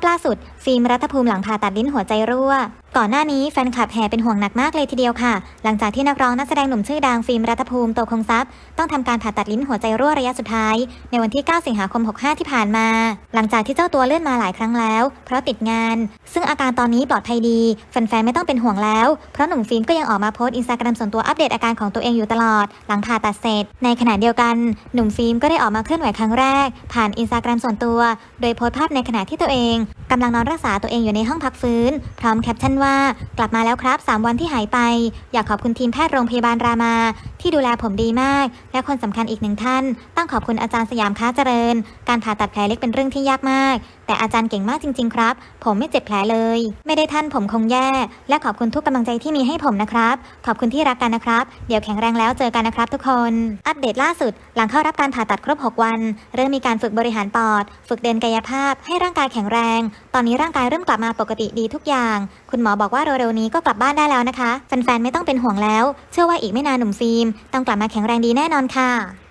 พล่าสุด ฟิล์มรัฐภูมิหลังผ่าตัดลิ้นหัวใจรั่วก่อนหน้านี้แฟนคลับแห่เป็นห่วงหนักมากเลยทีเดียวค่ะ หลังจากที่นักร้องนักแสดงหนุ่มชื่อดังฟิล์มรัฐภูมิโตคงทรัพย์ต้องทำการผ่าตัดลิ้นหัวใจรั่วระยะสุดท้าย ในวันที่ 9 สิงหาคม 65 ที่ผ่านมา หลังจากที่เจ้าตัวเลื่อนมาหลายครั้งแล้ว เพราะติดงาน ซึ่งอาการตอนนี้ปลอดภัยดี แฟนๆ ไม่ต้องเป็นห่วงแล้ว เพราะหนุ่มฟิล์มก็ยังออกมาโพสต์อินสตาแกรมส่วนตัวอัปเดตอาการของตัวเองอยู่ตลอด หลังผ่าตัดเสร็จ ในขณะเดียวกัน หนุ่มฟิล์มก็ได้ออกมาเคลื่อนไหวครั้งแรก ผ่านอินสตาแกรมส่วนตัว โดยโพสต์ภาพในขณะที่ตัวเอง กำลังนอนรักษาตัวเองอยู่ในห้องพักฟื้น พร้อมแคปชั่นว่า กลับมาแล้วครับ 3 วันที่หายไป อยากขอบคุณทีมแพทย์โรงพยาบาลรามา ที่ดูแลผมดีมาก และคนสำคัญอีกหนึ่งท่าน ต้องขอบคุณอาจารย์สยามค้าเจริญ การผ่าตัดแผลเล็กเป็นเรื่องที่ยากมาก แต่อาจารย์เก่งมากจริง ๆ ครับ ผมไม่เจ็บแผลเลย ไม่ได้ท่านผมคงแย่ และขอบคุณทุกกำลังใจที่มีให้ผมนะครับ ขอบคุณที่รักกันนะครับ เดี๋ยวแข็งแรงแล้วเจอกันนะครับ ทุกคน อัปเดตล่าสุด หลังเข้ารับการผ่าตัดครบ 6 วัน เริ่มมีการฝึกบริหารปอด ฝึกเดินกายภาพ ให้ร่างกายแข็งแรงตอนนี้ร่างกายเริ่มกลับมาปกติดีทุกอย่าง คุณหมอบอกว่าเร็วๆนี้ก็กลับบ้านได้แล้วนะคะ แฟนๆ ไม่ต้องเป็นห่วงแล้ว เชื่อว่าอีกไม่นานหนุ่มฟิล์มต้องกลับมาแข็งแรงดีแน่นอนค่ะ